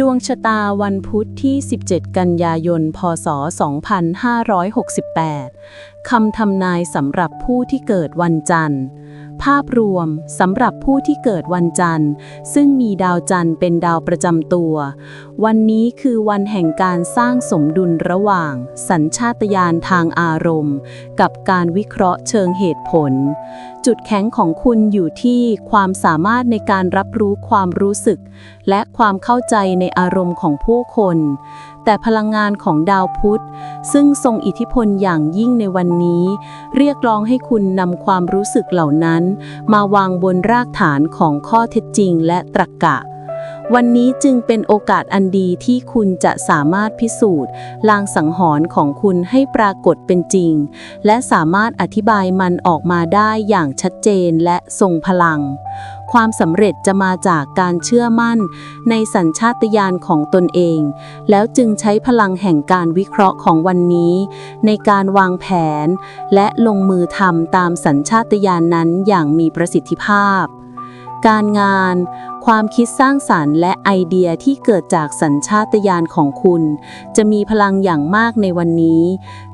ดวงชะตาวันพุธที่ 17 กันยายน พศ 2568 คำทำนายสำหรับผู้ที่เกิดวันจันทร์ ภาพรวมสำหรับผู้ที่เกิดวันจันทร์ ซึ่งมีดาวจันทร์เป็นดาวประจำตัว วันนี้คือวันแห่งการสร้างสมดุลระหว่าง สัญชาตญาณทางอารมณ์ กับการวิเคราะห์เชิงเหตุผล จุดแข็งของคุณอยู่ที่ความสามารถในการรับรู้ความรู้สึก และความเข้าใจในอารมณ์ของผู้คนแต่พลังงานของดาวพุธ ซึ่งทรงอิทธิพลอย่างยิ่งในวันนี้ เรียกร้องให้คุณนำความรู้สึกเหล่านั้น มาวางบนรากฐานของข้อเท็จจริงและตรรกะ วันนี้จึงเป็นโอกาสอันดีที่คุณจะสามารถพิสูจน์ ลางสังหรณ์ของคุณให้ปรากฏเป็นจริง และสามารถอธิบายมันออกมาได้อย่างชัดเจนและทรงพลัง ความสำเร็จจะมาจากการเชื่อมั่น ในสัญชาตญาณของตนเอง แล้วจึงใช้พลังแห่งการวิเคราะห์ของวันนี้ ในการวางแผน และลงมือทำตามสัญชาตญาณนนั้นอย่างมีประสิทธิภาพ การงาน ความคิดสร้างสารรค์และไอเดียที่เกิดจากสัญชาตญาณของคุณ จะมีพลังอย่างมากในวันนี้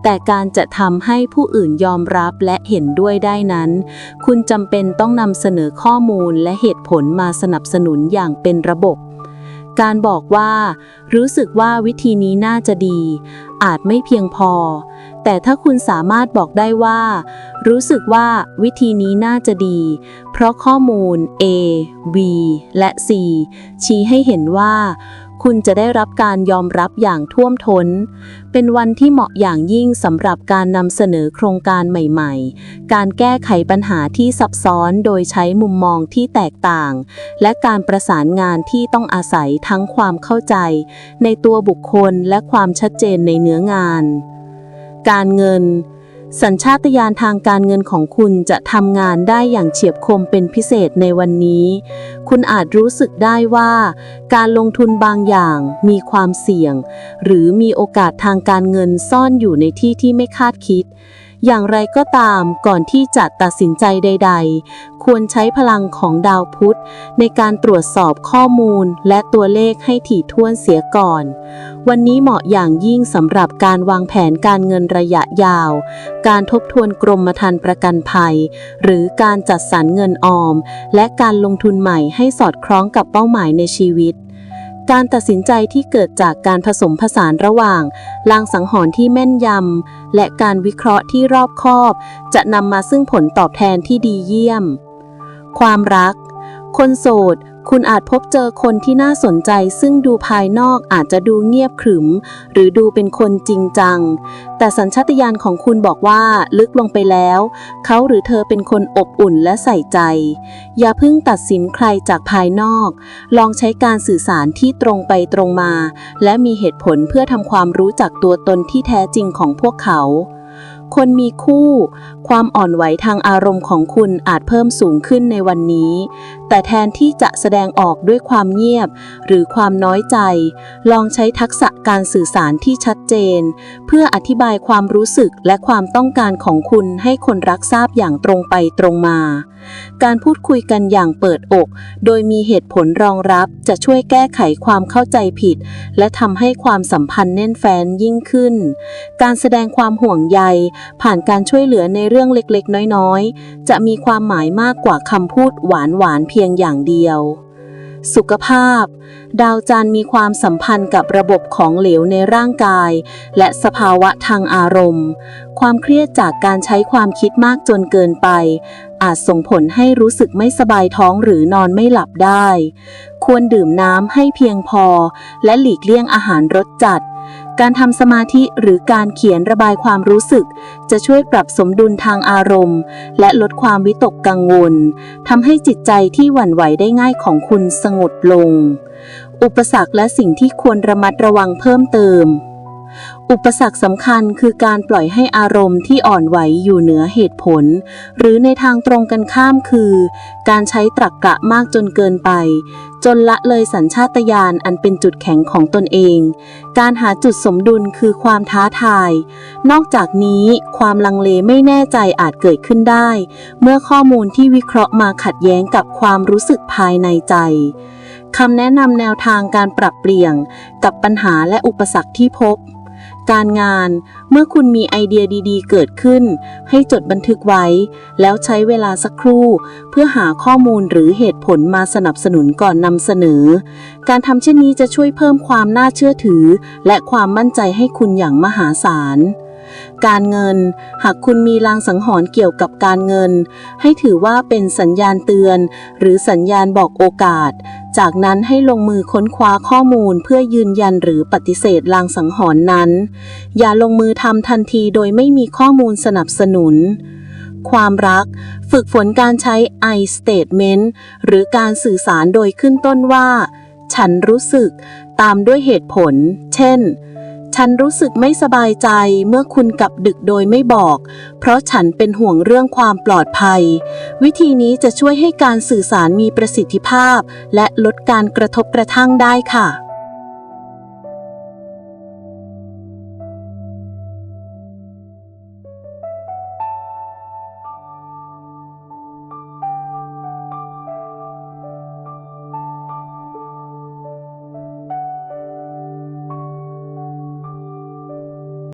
แต่การจะทำให้ผู้อื่นยอมรับและเห็นด้วยได้นั้น คุณจำเป็นต้องนำเสนอข้อมูลและเหตุผลมาสนับสนุนอย่างเป็นระบบ การบอกว่า รู้สึกว่าวิธีนี้น่าจะดี อาจไม่เพียงพอ แต่ถ้าคุณสามารถบอกได้ว่า รู้สึกว่าวิธีนี้น่าจะดี เพราะข้อมูล A B และ C ชี้ให้เห็นว่า คุณจะได้รับการยอมรับอย่างท่วมท้น เป็นวันที่เหมาะอย่างยิ่งสำหรับการนำเสนอโครงการใหม่ๆ การแก้ไขปัญหาที่ซับซ้อนโดยใช้มุมมองที่แตกต่าง และการประสานงานที่ต้องอาศัยทั้งความเข้าใจ ในตัวบุคคลและความชัดเจนในเนื้องาน การเงิน สัญชาตญาณทางการเงินของคุณจะทำงานได้อย่างเฉียบคมเป็นพิเศษในวันนี้ คุณอาจรู้สึกได้ว่า การลงทุนบางอย่างมีความเสี่ยง หรือมีโอกาสทางการเงินซ่อนอยู่ในที่ที่ไม่คาดคิด อย่างไรก็ตามก่อนที่จะตัดสินใจใด ๆ ควรใช้พลังของดาวพุธ ในการตรวจสอบข้อมูลและตัวเลขให้ถี่ถ้วนเสียก่อน วันนี้เหมาะอย่างยิ่งสำหรับการวางแผนการเงินระยะยาว การทบทวนกรมธรรม์ประกันภัย หรือการจัดสรรเงินออม และการลงทุนใหม่ให้สอดคล้องกับเป้าหมายในชีวิต การตัดสินใจที่เกิดจากการผสมผสานระหว่างลางสังหรณ์ที่แม่นยำ และการวิเคราะห์ที่รอบคอบ จะนำมาซึ่งผลตอบแทนที่ดีเยี่ยม ความรัก คนโสด คุณอาจพบเจอคนที่น่าสนใจ ซึ่งดูภายนอกอาจจะดูเงียบขรึม หรือดูเป็นคนจริงจัง แต่สัญชาตญาณของคุณบอกว่าลึกลงไปแล้ว เขาหรือเธอเป็นคนอบอุ่นและใส่ใจ อย่าเพิ่งตัดสินใครจากภายนอก ลองใช้การสื่อสารที่ตรงไปตรงมา และมีเหตุผลเพื่อทำความรู้จักตัวตนที่แท้จริงของพวกเขา คนมีคู่ ความอ่อนไหวทางอารมณ์ของคุณอาจเพิ่มสูงขึ้นในวันนี้ แต่แทนที่จะแสดงออกด้วยความเงียบ หรือความน้อยใจ ลองใช้ทักษะการสื่อสารที่ชัดเจน เพื่ออธิบายความรู้สึกและความต้องการของคุณให้คนรักทราบอย่างตรงไปตรงมา การพูดคุยกันอย่างเปิดอก โดยมีเหตุผลรองรับจะช่วยแก้ไขความเข้าใจผิด และทำให้ความสัมพันธ์แน่นแฟ้นยิ่งขึ้น การแสดงความห่วงใยผ่านการช่วยเหลือในเรื่องเล็กๆ น้อยๆ จะมีความหมายมากกว่าคำพูดหวานๆเพียงอย่างเดียว สุขภาพ ดาวจันทร์มีความสัมพันธ์กับระบบของเหลวในร่างกาย และสภาวะทางอารมณ์ ความเครียดจากการใช้ความคิดมากจนเกินไป อาจส่งผลให้รู้สึกไม่สบายท้องหรือนอนไม่หลับได้ ควรดื่มน้ำให้เพียงพอ และหลีกเลี่ยงอาหารรสจัด การทำสมาธิหรือการเขียนระบายความรู้สึก จะช่วยปรับสมดุลทางอารมณ์ และลดความวิตกกังวลทำให้จิตใจที่หวั่นไหวได้ง่ายของคุณสงบลง อุปสรรคและสิ่งที่ควรระมัดระวังเพิ่มเติม อุปสรรคสำคัญคือการปล่อยให้อารมณ์ที่อ่อนไหวอยู่เหนือเหตุผล หรือในทางตรงกันข้ามคือ การใช้ตรรกกะมากจนเกินไป จนละเลยสัญชาตญาณอันเป็นจุดแข็งของตนเอง การหาจุดสมดุลคือความท้าทาย นอกจากนี้ความลังเลไม่แน่ใจอาจเกิดขึ้นได้ เมื่อข้อมูลที่วิเคราะห์มาขัดแย้งกับความรู้สึกภายในใจคำแนะนำแนวทางการปรับเปลี่ยนกับปัญหาและอุปสรรคที่พบ การงาน เมื่อคุณมีไอเดียดีๆ เกิดขึ้น ให้จดบันทึกไว้ แล้วใช้เวลาสักครู่ เพื่อหาข้อมูลหรือเหตุผลมาสนับสนุนก่อนนำเสนอ การทำเช่นนี้จะช่วยเพิ่มความน่าเชื่อถือ และความมั่นใจให้คุณอย่างมหาศาล การเงิน หากคุณมีลางสังหรณ์เกี่ยวกับการเงิน ให้ถือว่าเป็นสัญญาณเตือน หรือสัญญาณบอกโอกาส จากนั้นให้ลงมือค้นคว้าข้อมูลเพื่อยืนยันหรือปฏิเสธลางสังหรณ์นั้น อย่าลงมือทำทันทีโดยไม่มีข้อมูลสนับสนุนความรัก ฝึกฝนการใช้ I statement หรือการสื่อสารโดยขึ้นต้นว่า ฉันรู้สึก ตามด้วยเหตุผล เช่น ฉันรู้สึกไม่สบายใจเมื่อคุณกลับดึกโดยไม่บอก เพราะฉันเป็นห่วงเรื่องความปลอดภัย วิธีนี้จะช่วยให้การสื่อสารมีประสิทธิภาพ และลดการกระทบกระทั่งได้ค่ะ